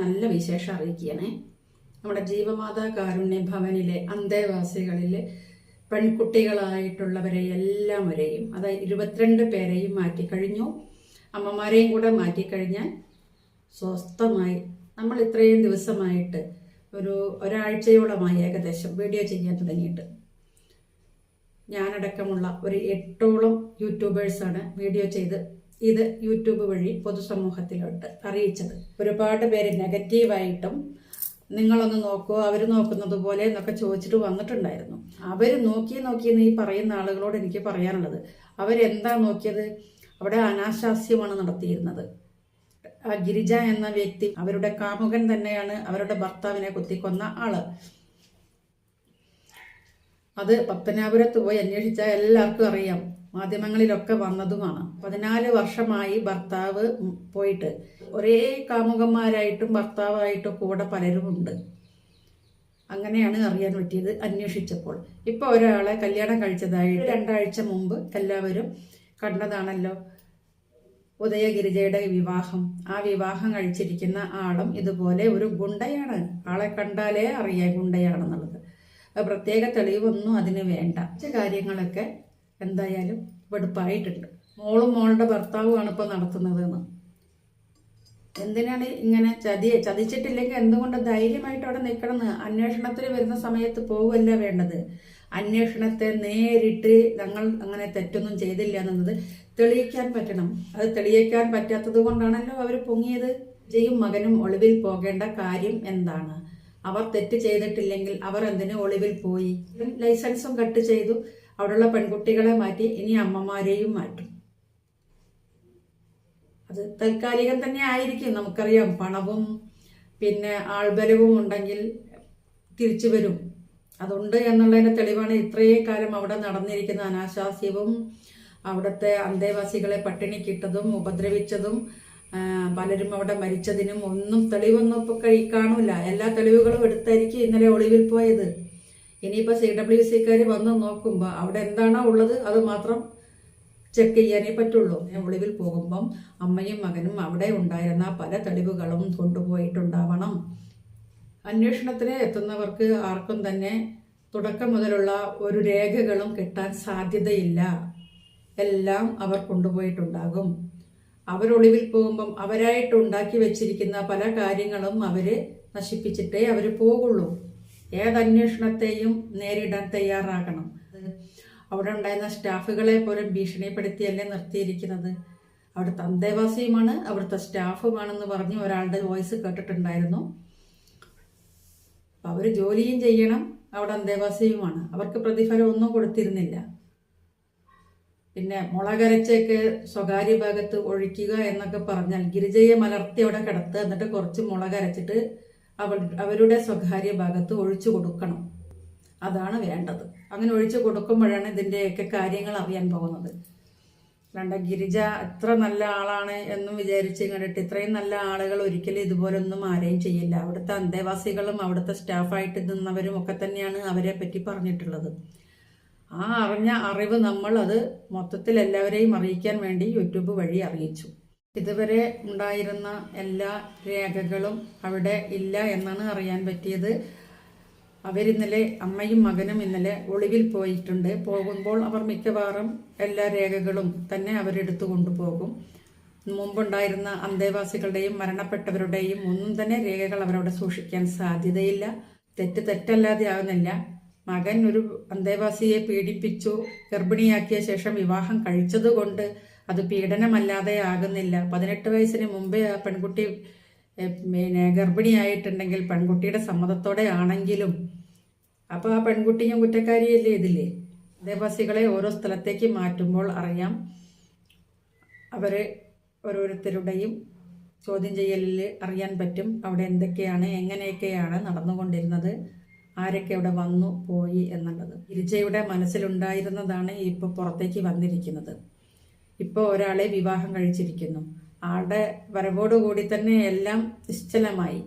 നല്ല വിശേഷം അറിയിക്കുകയാണേ. നമ്മുടെ ജീവമാതാ കാരുണ്യ ഭവനിലെ അന്തേവാസികളിൽ പെൺകുട്ടികളായിട്ടുള്ളവരെ എല്ലാവരെയും അതായത് ഇരുപത്തിരണ്ട് പേരെയും മാറ്റിക്കഴിഞ്ഞു. അമ്മമാരെയും കൂടെ മാറ്റിക്കഴിഞ്ഞാൽ സ്വസ്ഥമായി നമ്മൾ ഇത്രയും ദിവസമായിട്ട് ഒരു ഒരാഴ്ചയോളമായി ഏകദേശം വീഡിയോ ചെയ്യാൻ തുടങ്ങിയിട്ട്. ഞാനടക്കമുള്ള ഒരു എട്ടോളം യൂട്യൂബേഴ്സാണ് വീഡിയോ ചെയ്ത് ഇത് യൂട്യൂബ് വഴി പൊതുസമൂഹത്തിലോട്ട് അറിയിച്ചത്. ഒരുപാട് പേര് നെഗറ്റീവായിട്ടും നിങ്ങളൊന്ന് നോക്കുമോ അവർ നോക്കുന്നത് പോലെ എന്നൊക്കെ ചോദിച്ചിട്ട് വന്നിട്ടുണ്ടായിരുന്നു. അവർ നോക്കി നോക്കി ഈ പറയുന്ന ആളുകളോട് എനിക്ക് പറയാനുള്ളത്. അവരെന്താ നോക്കിയത്? അവിടെ അനാശാസ്യമാണ് നടത്തിയിരുന്നത്. ഗിരിജ എന്ന വ്യക്തി അവരുടെ കാമുകൻ തന്നെയാണ് അവരുടെ ഭർത്താവിനെ കുത്തിക്കൊന്ന ആൾ. അത് പത്തനാപുരത്ത് പോയി അന്വേഷിച്ചാൽ എല്ലാവർക്കും അറിയാം. മാധ്യമങ്ങളിലൊക്കെ വന്നതുമാണ്. പതിനാല് വർഷമായി ഭർത്താവ് പോയിട്ട് ഒരേ കാമുകന്മാരായിട്ടും ഭർത്താവായിട്ടും കൂടെ പലരുമുണ്ട്. അങ്ങനെയാണ് അറിയാൻ പറ്റിയത് അന്വേഷിച്ചപ്പോൾ. ഇപ്പോൾ ഒരാളെ കല്യാണം കഴിച്ചതായിട്ട് രണ്ടാഴ്ച മുമ്പ് എല്ലാവരും കണ്ടതാണല്ലോ ഉദയഗിരിജയുടെ വിവാഹം. ആ വിവാഹം കഴിച്ചിരിക്കുന്ന ആളും ഇതുപോലെ ഒരു ഗുണ്ടയാണ്. ആളെ കണ്ടാലേ അറിയാം ഗുണ്ടയാണെന്നുള്ളത്. പ്രത്യേക തെളിവൊന്നും അതിന് വേണ്ട. കാര്യങ്ങളൊക്കെ എന്തായാലും വെടുപ്പായിട്ടുണ്ട്. മോളും മോളുടെ ഭർത്താവുമാണ് ഇപ്പോൾ നടത്തുന്നതെന്ന്. എന്തിനാണ് ഇങ്ങനെ ചതി ചതിച്ചിട്ടില്ലെങ്കിൽ എന്തുകൊണ്ട് ധൈര്യമായിട്ട് അവിടെ നിൽക്കണമെന്ന്? അന്വേഷണത്തിന് വരുന്ന സമയത്ത് പോവുകയല്ല വേണ്ടത്. അന്വേഷണത്തെ നേരിട്ട് ഞങ്ങൾ അങ്ങനെ തെറ്റൊന്നും ചെയ്തില്ല എന്നത് തെളിയിക്കാൻ പറ്റണം. അത് തെളിയിക്കാൻ പറ്റാത്തത് കൊണ്ടാണല്ലോ അവർ പൊങ്ങിയത്. ജയും മകനും ഒളിവിൽ പോകേണ്ട കാര്യം എന്താണ്? അവർ തെറ്റ് ചെയ്തിട്ടില്ലെങ്കിൽ അവർ എന്തിനു ഒളിവിൽ പോയി? ലൈസൻസും കട്ട് ചെയ്തു. അവിടെയുള്ള പെൺകുട്ടികളെ മാറ്റി ഇനി അമ്മമാരെയും മാറ്റും. അത് താൽക്കാലികം തന്നെ ആയിരിക്കും നമുക്കറിയാം. പണവും പിന്നെ ആൾബലവും ഉണ്ടെങ്കിൽ തിരിച്ചു വരും. അതുണ്ട് എന്നുള്ളതിന്റെ തെളിവാണ് ഇത്രയും കാലം അവിടെ നടന്നിരിക്കുന്ന അനാശാസ്യവും അവിടുത്തെ അന്തേവാസികളെ പട്ടിണിക്കിട്ടതും ഉപദ്രവിച്ചതും പലരും അവിടെ മരിച്ചതിനും ഒന്നും തെളിവൊന്നും ഇപ്പൊ കഴി എല്ലാ തെളിവുകളും എടുത്തായിരിക്കും ഇന്നലെ ഒളിവിൽ പോയത്. ഇനിയിപ്പോൾ സി ഡബ്ല്യു സിക്കാർ വന്ന് നോക്കുമ്പോൾ അവിടെ എന്താണോ ഉള്ളത് അത് മാത്രം ചെക്ക് ചെയ്യാനേ പറ്റുള്ളൂ. ഞാൻ ഒളിവിൽ പോകുമ്പം അമ്മയും മകനും അവിടെ ഉണ്ടായിരുന്ന പല തെളിവുകളും കൊണ്ടുപോയിട്ടുണ്ടാവണം. അന്വേഷണത്തിന് എത്തുന്നവർക്ക് ആർക്കും തന്നെ തുടക്കം മുതലുള്ള ഒരു രേഖകളും കിട്ടാൻ സാധ്യതയില്ല. എല്ലാം അവർ കൊണ്ടുപോയിട്ടുണ്ടാകും. അവരൊളിവിൽ പോകുമ്പം അവരായിട്ട് ഉണ്ടാക്കി വെച്ചിരിക്കുന്ന പല കാര്യങ്ങളും അവർ നശിപ്പിച്ചിട്ടേ അവർ പോകുള്ളൂ. ഏതന്വേഷണത്തെയും നേരിടാൻ തയ്യാറാകണം. അവിടെ ഉണ്ടായിരുന്ന സ്റ്റാഫുകളെ പോലും ഭീഷണിപ്പെടുത്തിയല്ലേ നിർത്തിയിരിക്കുന്നത്. അവിടുത്തെ അന്തേവാസിയുമാണ് അവിടുത്തെ സ്റ്റാഫുമാണെന്ന് പറഞ്ഞ് ഒരാളുടെ വോയിസ് കേട്ടിട്ടുണ്ടായിരുന്നു. അവർ ജോലിയും ചെയ്യണം അവിടെ അന്തേവാസിയുമാണ് അവർക്ക് പ്രതിഫലം ഒന്നും കൊടുത്തിരുന്നില്ല. പിന്നെ മുളകരച്ചേക്ക് സ്വകാര്യ ഭാഗത്ത് ഒഴിക്കുക എന്നൊക്കെ പറഞ്ഞാൽ ഗിരിജയെ മലർത്തി അവിടെ കിടത്തുക എന്നിട്ട് കുറച്ച് മുളകരച്ചിട്ട് അവൾ അവരുടെ സ്വകാര്യ ഭാഗത്ത് ഒഴിച്ചു കൊടുക്കണം. അതാണ് വേണ്ടത്. അങ്ങനെ ഒഴിച്ചു കൊടുക്കുമ്പോഴാണ് ഇതിന്റെയൊക്കെ കാര്യങ്ങൾ അറിയാൻ പോകുന്നത്. അല്ലാണ്ട് ഗിരിജ എത്ര നല്ല ആളാണ് എന്നും വിചാരിച്ച് കണ്ടിട്ട് ഇത്രയും നല്ല ആളുകൾ ഒരിക്കലും ഇതുപോലൊന്നും ആരെയും ചെയ്യില്ല. അവിടുത്തെ അന്തേവാസികളും അവിടുത്തെ സ്റ്റാഫായിട്ട് നിന്നവരും ഒക്കെ തന്നെയാണ് അവരെ പറ്റി പറഞ്ഞിട്ടുള്ളത്. ആ അറിഞ്ഞ അറിവ് നമ്മൾ അത് മൊത്തത്തിൽ എല്ലാവരെയും അറിയിക്കാൻ വേണ്ടി യൂട്യൂബ് വഴി അറിയിച്ചു. ഇതുവരെ ഉണ്ടായിരുന്ന എല്ലാ രേഖകളും അവിടെ ഇല്ല എന്നാണ് അറിയാൻ പറ്റിയത്. അവരിന്നലെ അമ്മയും മകനും ഇന്നലെ ഒളിവിൽ പോയിട്ടുണ്ട്. പോകുമ്പോൾ അവർ മിക്കവാറും എല്ലാ രേഖകളും തന്നെ അവരെടുത്തു കൊണ്ടുപോകും. മുമ്പുണ്ടായിരുന്ന അന്തേവാസികളുടെയും മരണപ്പെട്ടവരുടെയും ഒന്നും തന്നെ രേഖകൾ അവരവിടെ സൂക്ഷിക്കാൻ സാധ്യതയില്ല. തെറ്റ് തെറ്റല്ലാതെ ആകുന്നില്ല മകൻ ഒരു അന്തേവാസിയെ പീഡിപ്പിച്ചു ഗർഭിണിയാക്കിയ ശേഷം വിവാഹം കഴിച്ചതുകൊണ്ട് അത് പീഡനമല്ലാതെ ആകുന്നില്ല പതിനെട്ട് വയസ്സിന് മുമ്പേ ആ പെൺകുട്ടി പിന്നെ ഗർഭിണിയായിട്ടുണ്ടെങ്കിൽ പെൺകുട്ടിയുടെ സമ്മതത്തോടെ ആണെങ്കിലും അപ്പോൾ ആ പെൺകുട്ടിയും കുറ്റക്കാരിയല്ലേ ഇതില്ലേ അന്തേവാസികളെ ഓരോ സ്ഥലത്തേക്ക് മാറ്റുമ്പോൾ അറിയാം. അവർ ഓരോരുത്തരുടെയും ചോദ്യം ചെയ്യലിൽ അറിയാൻ പറ്റും. അവിടെ എന്തൊക്കെയാണ് എങ്ങനെയൊക്കെയാണ് നടന്നുകൊണ്ടിരുന്നത്? ആരൊക്കെ അവിടെ വന്നു പോയി എന്നുള്ളത്. ഗിരിജയുടെ മനസ്സിലുണ്ടായിരുന്നതാണ് ഇപ്പോൾ പുറത്തേക്ക് വന്നിരിക്കുന്നത്. ഇപ്പോൾ ഒരാളെ വിവാഹം കഴിച്ചിരിക്കുന്നു. ആളുടെ വരവോടുകൂടി തന്നെ എല്ലാം നിശ്ചലമായി.